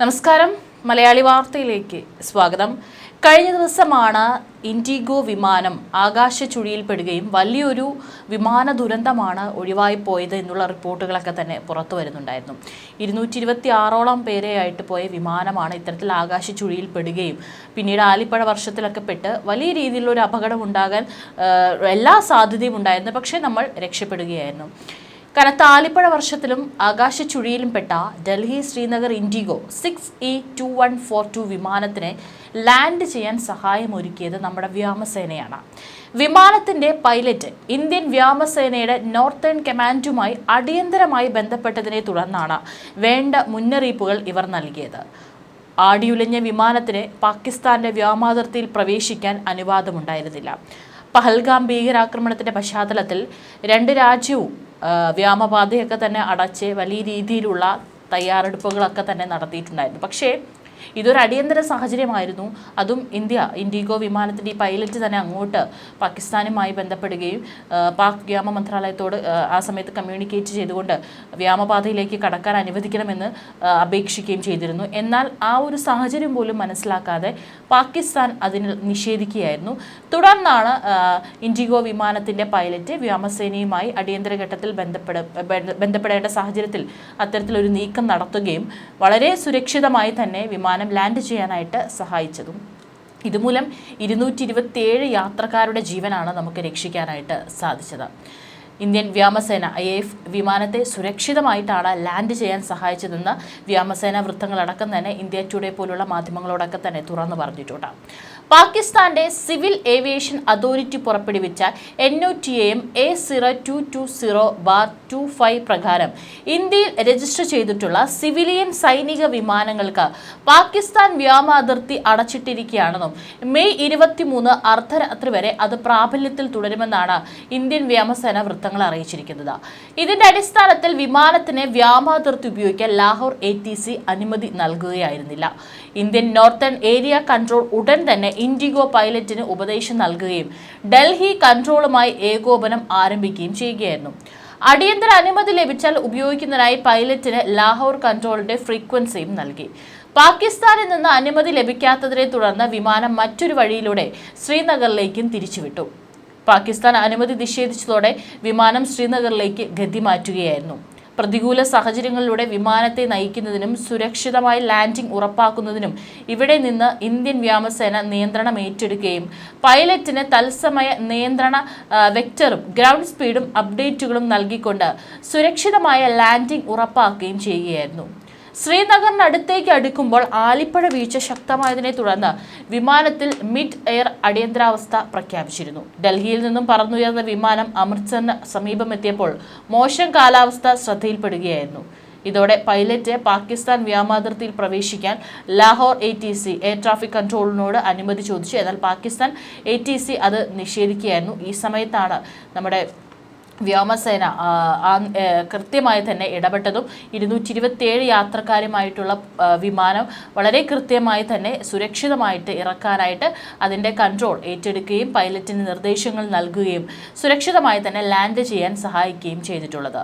നമസ്കാരം. മലയാളി വാർത്തയിലേക്ക് സ്വാഗതം. കഴിഞ്ഞ ദിവസമാണ് ഇൻഡിഗോ വിമാനം ആകാശ ചുഴിയിൽപ്പെടുകയും വലിയൊരു വിമാന ദുരന്തമാണ് ഒഴിവായി പോയത് എന്നുള്ള റിപ്പോർട്ടുകളൊക്കെ തന്നെ പുറത്തു വരുന്നുണ്ടായിരുന്നു. ഇരുന്നൂറ്റി ഇരുപത്തി ആറോളം പേരെയായിട്ട് പോയ വിമാനമാണ് ഇത്തരത്തിൽ ആകാശ ചുഴിയിൽപ്പെടുകയും പിന്നീട് ആലിപ്പഴ വർഷത്തിലൊക്കെ പെട്ട് വലിയ രീതിയിലുള്ള ഒരു അപകടം ഉണ്ടാകാൻ എല്ലാ സാധ്യതയും ഉണ്ടായിരുന്നു. പക്ഷേ നമ്മൾ രക്ഷപ്പെടുകയായിരുന്നു. കനത്ത ആലിപ്പഴ വർഷത്തിലും ആകാശ ചുഴിയിലും പെട്ട Delhi Srinagar IndiGo six E two one four two വിമാനത്തിന് ലാൻഡ് ചെയ്യാൻ സഹായമൊരുക്കിയത് നമ്മുടെ വ്യോമസേനയാണ്. വിമാനത്തിന്റെ പൈലറ്റ് ഇന്ത്യൻ വ്യോമസേനയുടെ നോർത്തേൺ കമാൻഡുമായി അടിയന്തരമായി ബന്ധപ്പെട്ടതിനെ തുടർന്നാണ് വേണ്ട മുന്നറിയിപ്പുകൾ ഇവർ നൽകിയത്. ആടിയുലഞ്ഞ വിമാനത്തിന് പാകിസ്ഥാന്റെ വ്യോമാതിർത്തിയിൽ പ്രവേശിക്കാൻ അനുവാദമുണ്ടായിരുന്നില്ല. പഹൽഗാം ഭീകരാക്രമണത്തിന്റെ പശ്ചാത്തലത്തിൽ രണ്ട് രാജ്യവും വ്യോമപാതയൊക്കെ തന്നെ അടച്ച് വലിയ രീതിയിലുള്ള തയ്യാറെടുപ്പുകളൊക്കെ തന്നെ നടത്തിയിട്ടുണ്ടായിരുന്നു. പക്ഷേ ഇതൊരു അടിയന്തര സാഹചര്യമായിരുന്നു. അതും ഇന്ത്യ ഇൻഡിഗോ വിമാനത്തിന്റെ ഈ പൈലറ്റ് തന്നെ അങ്ങോട്ട് പാകിസ്ഥാനുമായി ബന്ധപ്പെടുകയും പാക് വ്യോമ മന്ത്രാലയത്തോട് ആ, സമയത്ത് കമ്മ്യൂണിക്കേറ്റ് ചെയ്തുകൊണ്ട് വ്യോമപാതയിലേക്ക് കടക്കാൻ അനുവദിക്കണമെന്ന് അപേക്ഷിക്കുകയും ചെയ്തിരുന്നു. എന്നാൽ ആ ഒരു സാഹചര്യം പോലും മനസ്സിലാക്കാതെ പാകിസ്ഥാൻ അതിന് നിഷേധിക്കുകയായിരുന്നു. തുടർന്നാണ് ഇൻഡിഗോ വിമാനത്തിന്റെ പൈലറ്റ് വ്യോമസേനയുമായി അടിയന്തര ഘട്ടത്തിൽ ബന്ധപ്പെട ബന്ധ- ബന്ധപ്പെടേണ്ട സാഹചര്യത്തിൽ അത്തരത്തിലൊരു നീക്കം നടത്തുകയും വളരെ സുരക്ഷിതമായി തന്നെ വിമാനം ലാൻഡ് ചെയ്യാനായിട്ട് സഹായിച്ചതും. ഇതുമൂലം ഇരുന്നൂറ്റി ഇരുപത്തിയേഴ് യാത്രക്കാരുടെ ജീവനാണ് നമുക്ക് രക്ഷിക്കാനായിട്ട് സാധിച്ചത്. ഇന്ത്യൻ വ്യോമസേന ഐ എഫ് വിമാനത്തെ സുരക്ഷിതമായിട്ടാണ് ലാൻഡ് ചെയ്യാൻ സഹായിച്ചതെന്ന് വ്യോമസേന വൃത്തങ്ങളടക്കം തന്നെ ഇന്ത്യ ടുഡേ പോലുള്ള മാധ്യമങ്ങളോടൊക്കെ തന്നെ തുറന്നു പറഞ്ഞിട്ടുണ്ട്. പാകിസ്ഥാന്റെ സിവിൽ ഏവിയേഷൻ അതോറിറ്റി പുറപ്പെടുവിച്ച N M A zero two two zero bar two five പ്രകാരം ഇന്ത്യയിൽ രജിസ്റ്റർ ചെയ്തിട്ടുള്ള സിവിലിയൻ സൈനിക വിമാനങ്ങൾക്ക് പാകിസ്ഥാൻ വ്യോമ അതിർത്തി അടച്ചിട്ടിരിക്കുകയാണെന്നും മെയ് ഇരുപത്തിമൂന്ന് അർദ്ധരാത്രി വരെ അത് പ്രാബല്യത്തിൽ തുടരുമെന്നാണ് ഇന്ത്യൻ വ്യോമസേന വൃത്തങ്ങൾ അറിയിച്ചിരിക്കുന്നത്. ഇതിന്റെ അടിസ്ഥാനത്തിൽ വിമാനത്തിന് വ്യോമാതിർത്തി ഉപയോഗിക്കാൻ ലാഹോർ എ അനുമതി നൽകുകയായിരുന്നില്ല. ഇന്ത്യൻ നോർത്തേൺ ഏരിയ കൺട്രോൾ ഉടൻ തന്നെ ഇൻഡിഗോ പൈലറ്റിന് ഉപദേശം നൽകുകയും ഡൽഹി കൺട്രോളുമായി ഏകോപനം ആരംഭിക്കുകയും ചെയ്യുകയായിരുന്നു. അടിയന്തര അനുമതി ലഭിച്ചാൽ ഉപയോഗിക്കുന്നതിനായി പൈലറ്റിന് ലാഹോർ കൺട്രോളിന്റെ ഫ്രീക്വൻസിയും നൽകി. പാകിസ്ഥാനിൽ നിന്ന് അനുമതി ലഭിക്കാത്തതിനെ തുടർന്ന് വിമാനം മറ്റൊരു വഴിയിലൂടെ ശ്രീനഗറിലേക്കും തിരിച്ചുവിട്ടു. പാകിസ്ഥാൻ അനുമതി നിഷേധിച്ചതോടെ വിമാനം ശ്രീനഗറിലേക്ക് ഗതി മാറ്റുകയായിരുന്നു പ്രതികൂല സാഹചര്യങ്ങളിലൂടെ വിമാനത്തെ നയിക്കുന്നതിനും സുരക്ഷിതമായി ലാൻഡിംഗ് ഉറപ്പാക്കുന്നതിനും ഇവിടെ നിന്ന് ഇന്ത്യൻ വ്യോമസേന നിയന്ത്രണം ഏറ്റെടുക്കുകയും പൈലറ്റിന് തത്സമയ നിയന്ത്രണ വെക്ടറും ഗ്രൗണ്ട് സ്പീഡും അപ്ഡേറ്റുകളും നൽകിക്കൊണ്ട് സുരക്ഷിതമായ ലാൻഡിംഗ് ഉറപ്പാക്കുകയും ചെയ്യുകയായിരുന്നു. ശ്രീനഗറിനടുത്തേക്ക് അടുക്കുമ്പോൾ ആലിപ്പഴ വീഴ്ച ശക്തമായതിനെ തുടർന്ന് വിമാനത്തിൽ മിഡ് എയർ അടിയന്തരാവസ്ഥ പ്രഖ്യാപിച്ചിരുന്നു. ഡൽഹിയിൽ നിന്നും പറന്നുയർന്ന വിമാനം അമൃത്സറിന് സമീപമെത്തിയപ്പോൾ മോശം കാലാവസ്ഥ ശ്രദ്ധയിൽപ്പെടുകയായിരുന്നു. ഇതോടെ പൈലറ്റ് പാകിസ്ഥാൻ വ്യോമാതിർത്തിയിൽ പ്രവേശിക്കാൻ Lahore A T C air traffic കൺട്രോളിനോട് അനുമതി ചോദിച്ചു. എന്നാൽ പാകിസ്ഥാൻ എ ടി സി അത് നിഷേധിക്കുകയായിരുന്നു. ഈ സമയത്താണ് നമ്മുടെ വ്യോമസേന കൃത്യമായി തന്നെ ഇടപെട്ടതും ഇരുന്നൂറ്റി ഇരുപത്തിയേഴ് യാത്രക്കാരുമായിട്ടുള്ള വിമാനം വളരെ കൃത്യമായി തന്നെ സുരക്ഷിതമായിട്ട് ഇറക്കാനായിട്ട് അതിന്റെ കൺട്രോൾ ഏറ്റെടുക്കുകയും പൈലറ്റിന് നിർദ്ദേശങ്ങൾ നൽകുകയും സുരക്ഷിതമായി തന്നെ ലാൻഡ് ചെയ്യാൻ സഹായിക്കുകയും ചെയ്തിട്ടുള്ളത്.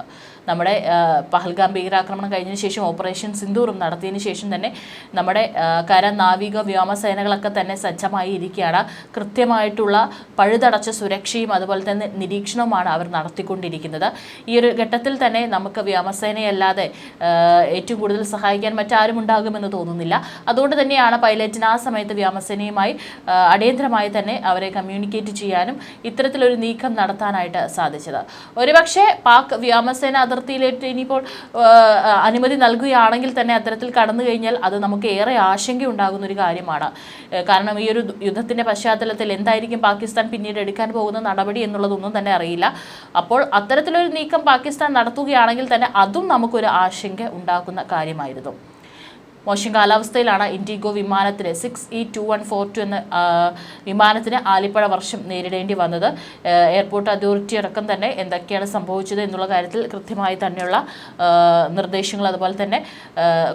നമ്മുടെ പഹൽഗാം ഭീകരാക്രമണം കഴിഞ്ഞതിന് ശേഷം ഓപ്പറേഷൻ സിന്ദൂറും നടത്തിയതിന് ശേഷം തന്നെ നമ്മുടെ കര നാവിക വ്യോമസേനകളൊക്കെ തന്നെ സജ്ജമായി ഇരിക്കുകയാണ് കൃത്യമായിട്ടുള്ള പഴുതടച്ച സുരക്ഷയും അതുപോലെ തന്നെ നിരീക്ഷണവുമാണ് അവർ നടത്തിക്കൊണ്ടിരിക്കുന്നത് ഈ ഒരു ഘട്ടത്തിൽ തന്നെ നമുക്ക് വ്യോമസേനയല്ലാതെ ഏറ്റവും കൂടുതൽ സഹായിക്കാൻ മറ്റാരും ഉണ്ടാകുമെന്ന് തോന്നുന്നില്ല. അതുകൊണ്ട് തന്നെയാണ് പൈലറ്റിന് ആ സമയത്ത് വ്യോമസേനയുമായി അടിയന്തരമായി തന്നെ അവരെ കമ്മ്യൂണിക്കേറ്റ് ചെയ്യാനും ഇത്തരത്തിലൊരു നീക്കം നടത്താനായിട്ട് സാധിച്ചത്. ഒരുപക്ഷെ പാക് വ്യോമസേന അതിർത്തിയിലേക്ക് ഇനിയിപ്പോൾ അനുമതി നൽകുകയാണെങ്കിൽ തന്നെ അത്തരത്തിൽ കടന്നു കഴിഞ്ഞാൽ അത് നമുക്ക് ഏറെ ആശങ്കയുണ്ടാകുന്ന ഒരു കാര്യമാണ്. കാരണം ഈ ഒരു യുദ്ധത്തിന്റെ പശ്ചാത്തലത്തിൽ എന്തായിരിക്കും പാകിസ്ഥാൻ പിന്നീട് എടുക്കാൻ പോകുന്ന നടപടി എന്നുള്ളതൊന്നും തന്നെ അറിയില്ല. അപ്പോൾ അത്തരത്തിലൊരു നീക്കം പാകിസ്ഥാൻ നടത്തുകയാണെങ്കിൽ തന്നെ അതും നമുക്കൊരു ആശങ്ക ഉണ്ടാക്കുന്ന കാര്യമായിരുന്നു. മോശം കാലാവസ്ഥയിലാണ് ഇൻഡിഗോ വിമാനത്തിന് six E two one four two എന്ന വിമാനത്തിന് ആലിപ്പഴ വർഷം നേരിടേണ്ടി വന്നത്. എയർപോർട്ട് അതോറിറ്റി അടക്കം തന്നെ എന്തൊക്കെയാണ് സംഭവിച്ചത് എന്നുള്ള കാര്യത്തിൽ കൃത്യമായി തന്നെയുള്ള നിർദ്ദേശങ്ങൾ അതുപോലെ തന്നെ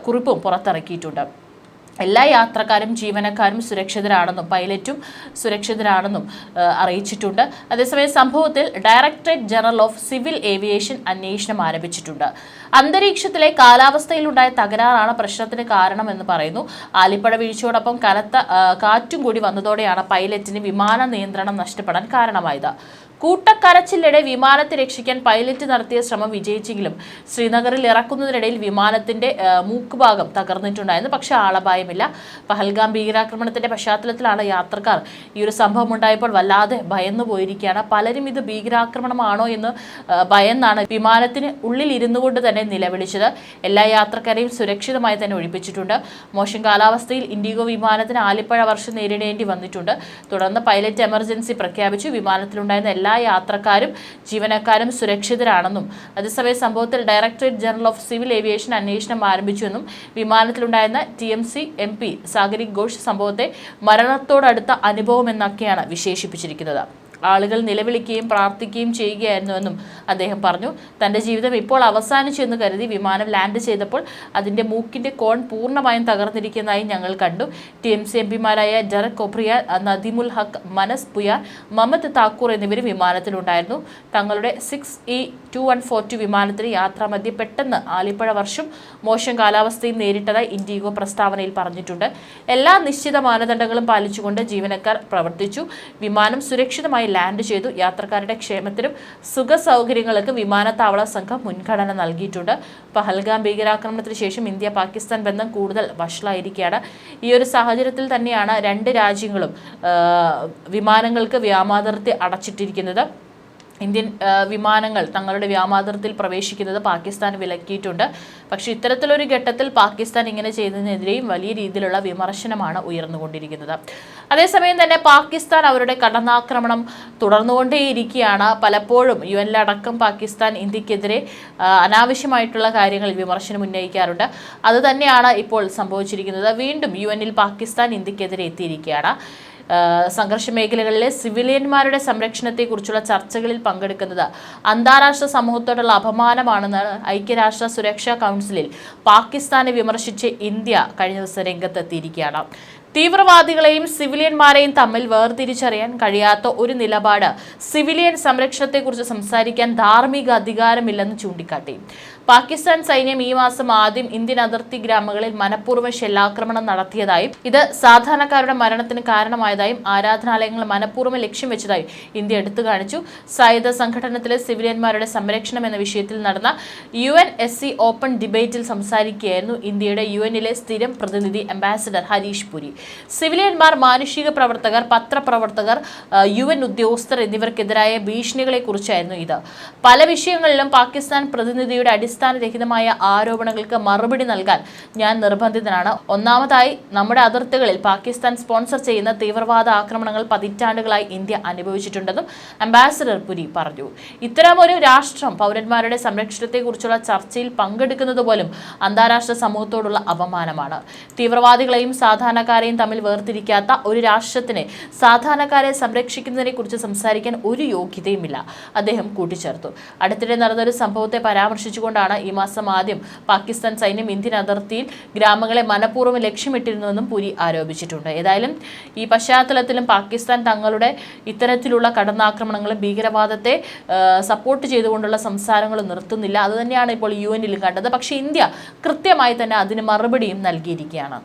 കുറിപ്പും പുറത്തിറക്കിയിട്ടുണ്ട്. എല്ലാ യാത്രക്കാരും ജീവനക്കാരും സുരക്ഷിതരാണെന്നും പൈലറ്റും സുരക്ഷിതരാണെന്നും അറിയിച്ചിട്ടുണ്ട്. അതേസമയം സംഭവത്തിൽ directorate general of civil aviation അന്വേഷണം ആരംഭിച്ചിട്ടുണ്ട്. അന്തരീക്ഷത്തിലെ കാലാവസ്ഥയിലുണ്ടായ തകരാറാണ് പ്രശ്നത്തിന് കാരണമെന്ന് പറയുന്നു. ആലിപ്പഴ വീഴ്ചയോടൊപ്പം കനത്ത കാറ്റും കൂടി വന്നതോടെയാണ് പൈലറ്റിന് വിമാന നിയന്ത്രണം നഷ്ടപ്പെടാൻ കാരണമായത്. കൂട്ടക്കരച്ചിലിടെ വിമാനത്തെ രക്ഷിക്കാൻ പൈലറ്റ് നടത്തിയ ശ്രമം വിജയിച്ചെങ്കിലും ശ്രീനഗറിൽ ഇറക്കുന്നതിനിടയിൽ വിമാനത്തിന്റെ മൂക്കുഭാഗം തകർന്നിട്ടുണ്ടായിരുന്നു. പക്ഷേ ആളപായമില്ല. പഹൽഗാം ഭീകരാക്രമണത്തിന്റെ പശ്ചാത്തലത്തിലാണ് യാത്രക്കാർ ഈ ഒരു സംഭവം ഉണ്ടായപ്പോൾ വല്ലാതെ ഭയന്നു പോയിരിക്കുകയാണ്. പലരും ഇത് ഭീകരാക്രമണമാണോ എന്ന് ഭയന്നാണ് വിമാനത്തിന് ഉള്ളിൽ ഇരുന്നു കൊണ്ട് തന്നെ നിലവിളിച്ചത്. എല്ലാ യാത്രക്കാരെയും സുരക്ഷിതമായി തന്നെ ഒഴിപ്പിച്ചിട്ടുണ്ട്. മോശം കാലാവസ്ഥയിൽ ഇൻഡിഗോ വിമാനത്തിന് ആലിപ്പഴ വർഷം നേരിടേണ്ടി വന്നിട്ടുണ്ട്. തുടർന്ന് പൈലറ്റ് എമർജൻസി പ്രഖ്യാപിച്ചു. വിമാനത്തിലുണ്ടായിരുന്ന എല്ലാ യാത്രക്കാരും ജീവനക്കാരും സുരക്ഷിതരാണെന്നും അതേസമയം സംഭവത്തിൽ directorate general of civil aviation അന്വേഷണം ആരംഭിച്ചുവെന്നും വിമാനത്തിലുണ്ടായിരുന്ന T M C M P Sagarika Ghosh സംഭവത്തെ മരണത്തോടടുത്ത അനുഭവമെന്നൊക്കെയാണ് വിശേഷിപ്പിച്ചിരിക്കുന്നത്. ആളുകൾ നിലവിളിക്കുകയും പ്രാർത്ഥിക്കുകയും ചെയ്യുകയായിരുന്നുവെന്നും അദ്ദേഹം പറഞ്ഞു. തന്റെ ജീവിതം ഇപ്പോൾ അവസാനിച്ചു എന്ന് കരുതി വിമാനം ലാൻഡ് ചെയ്തപ്പോൾ അതിന്റെ മൂക്കിന്റെ കോൺ പൂർണമായും തകർന്നിരിക്കുന്നതായി ഞങ്ങൾ കണ്ടു. ടി എം സി എം പിമാരായ ജറക് കൊബ്രിയ നദീമുൽ ഹക്ക് മനസ് പുയ മമത് താക്കൂർ എന്നിവർ വിമാനത്തിലുണ്ടായിരുന്നു. തങ്ങളുടെ six E two one four two വിമാനത്തിന് യാത്രാമധ്യേ പെട്ടെന്ന് ആലിപ്പഴ വർഷം മോശം കാലാവസ്ഥയും നേരിട്ടതായി ഇൻഡിഗോ പ്രസ്താവനയിൽ പറഞ്ഞിട്ടുണ്ട്. എല്ലാ നിശ്ചിത മാനദണ്ഡങ്ങളും പാലിച്ചുകൊണ്ട് ജീവനക്കാർ പ്രവർത്തിച്ചു. വിമാനം സുരക്ഷിതമായി ലാൻഡ് ചെയ്തു. യാത്രക്കാരുടെ ക്ഷേമത്തിനും സുഖ സൗകര്യങ്ങൾക്ക് വിമാനത്താവള സംഘം മുൻഗണന നൽകിയിട്ടുണ്ട്. പഹൽഗാം ഭീകരാക്രമണത്തിന് ശേഷം ഇന്ത്യ പാകിസ്ഥാൻ ബന്ധം കൂടുതൽ വഷളായിരിക്കുകയാണ്. ഈ ഒരു സാഹചര്യത്തിൽ തന്നെയാണ് രണ്ട് രാജ്യങ്ങളും വിമാനങ്ങൾക്ക് വ്യാമാതിർത്തി അടച്ചിട്ടിരിക്കുന്നത്. ഇന്ത്യൻ വിമാനങ്ങൾ തങ്ങളുടെ വ്യോമാതിർത്തിയിൽ പ്രവേശിക്കുന്നത് പാകിസ്ഥാൻ വിലക്കിയിട്ടുണ്ട്. പക്ഷേ ഇത്തരത്തിലൊരു ഘട്ടത്തിൽ പാകിസ്ഥാൻ ഇങ്ങനെ ചെയ്തതിനെതിരെയും വലിയ രീതിയിലുള്ള വിമർശനമാണ് ഉയർന്നുകൊണ്ടിരിക്കുന്നത്. അതേസമയം തന്നെ പാകിസ്ഥാൻ അവരുടെ കടന്നാക്രമണം തുടർന്നുകൊണ്ടേയിരിക്കുകയാണ്. പലപ്പോഴും യു എനിലടക്കം പാകിസ്ഥാൻ ഇന്ത്യക്കെതിരെ അനാവശ്യമായിട്ടുള്ള കാര്യങ്ങളിൽ വിമർശനം ഉന്നയിക്കാറുണ്ട്. അതുതന്നെയാണ് ഇപ്പോൾ സംഭവിച്ചിരിക്കുന്നത്. വീണ്ടും യു പാകിസ്ഥാൻ ഇന്ത്യക്കെതിരെ എത്തിയിരിക്കുകയാണ്. സംഘർഷ മേഖലകളിലെ സിവിലിയന്മാരുടെ സംരക്ഷണത്തെക്കുറിച്ചുള്ള ചർച്ചകളിൽ പങ്കെടുക്കുന്നത് അന്താരാഷ്ട്ര സമൂഹത്തോടുള്ള അപമാനമാണെന്ന് ഐക്യരാഷ്ട്ര സുരക്ഷാ കൗൺസിലിൽ പാകിസ്ഥാനെ വിമർശിച്ച് ഇന്ത്യ കഴിഞ്ഞ ദിവസം രംഗത്തെത്തിയിരിക്കുകയാണ്. തീവ്രവാദികളെയും സിവിലിയന്മാരെയും തമ്മിൽ വേർതിരിച്ചറിയാൻ കഴിയാത്ത ഒരു നിലപാട് സിവിലിയൻ സംരക്ഷണത്തെക്കുറിച്ച് സംസാരിക്കാൻ ധാർമ്മിക അധികാരമില്ലെന്ന് ചൂണ്ടിക്കാട്ടി. പാകിസ്ഥാൻ സൈന്യം ഈ മാസം ആദ്യം ഇന്ത്യൻ അതിർത്തി ഗ്രാമങ്ങളിൽ മനഃപൂർവം ഷെല്ലാക്രമണം നടത്തിയതായും ഇത് സാധാരണക്കാരുടെ മരണത്തിന് കാരണമായതായും ആരാധനാലയങ്ങൾ മനഃപൂർവം ലക്ഷ്യം വെച്ചതായും ഇന്ത്യ എടുത്തു കാണിച്ചു. സായുധ സംഘടനത്തിലെ സിവിലിയന്മാരുടെ സംരക്ഷണം എന്ന വിഷയത്തിൽ നടന്ന U N S C open ഡിബേറ്റിൽ സംസാരിക്കുകയായിരുന്നു ഇന്ത്യയുടെ യു എന്നിലെ സ്ഥിരം പ്രതിനിധി അംബാസിഡർ ഹരീഷ് പുരി. സിവിലിയന്മാർ മാനുഷിക പ്രവർത്തകർ പത്രപ്രവർത്തകർ യു എൻ ഉദ്യോഗസ്ഥർ എന്നിവർക്കെതിരായ ഭീഷണികളെ കുറിച്ചായിരുന്നു ഇത്. പല വിഷയങ്ങളിലും പാകിസ്ഥാൻ പ്രതിനിധിയുടെ അടിസ്ഥാനരഹിതമായ ആരോപണങ്ങൾക്ക് മറുപടി നൽകാൻ ഞാൻ നിർബന്ധിതനാണ്. ഒന്നാമതായി നമ്മുടെ അതിർത്തികളിൽ പാകിസ്ഥാൻ സ്പോൺസർ ചെയ്യുന്ന തീവ്രവാദ ആക്രമണങ്ങൾ പതിറ്റാണ്ടുകളായി ഇന്ത്യ അനുഭവിച്ചിട്ടുണ്ടെന്നും അംബാസഡർ പുരി പറഞ്ഞു. ഇത്തരമൊരു രാഷ്ട്രം പൗരന്മാരുടെ സംരക്ഷണത്തെക്കുറിച്ചുള്ള ചർച്ചയിൽ പങ്കെടുക്കുന്നത് പോലും അന്താരാഷ്ട്ര സമൂഹത്തോടുള്ള അപമാനമാണ്. തീവ്രവാദികളെയും സാധാരണക്കാരെയും തമ്മിൽ വേർതിരിക്കാത്ത ഒരു രാഷ്ട്രത്തിന് സാധാരണക്കാരെ സംരക്ഷിക്കുന്നതിനെ കുറിച്ച് സംസാരിക്കാൻ ഒരു യോഗ്യതയുമില്ല. അദ്ദേഹം കൂട്ടിച്ചേർത്തു. അടുത്തിടെ നടന്നൊരു സംഭവത്തെ പരാമർശിച്ചുകൊണ്ടാണ് ഈ മാസം ആദ്യം പാകിസ്ഥാൻ സൈന്യം ഇന്ത്യൻ അതിർത്തിയിൽ ഗ്രാമങ്ങളെ മനഃപൂർവം ലക്ഷ്യമിട്ടിരുന്നുവെന്നും പുരി ആരോപിച്ചിട്ടുണ്ട്. ഏതായാലും ഈ പശ്ചാത്തലത്തിലും പാകിസ്ഥാൻ തങ്ങളുടെ ഇത്തരത്തിലുള്ള കടന്നാക്രമണങ്ങളും ഭീകരവാദത്തെ സപ്പോർട്ട് ചെയ്തുകൊണ്ടുള്ള സംസാരങ്ങൾ നിർത്തുന്നില്ല. അതുതന്നെയാണ് ഇപ്പോൾ യു എനിലും കണ്ടത്. പക്ഷേ ഇന്ത്യ കൃത്യമായി തന്നെ അതിന് മറുപടിയും നൽകിയിരിക്കുകയാണ്.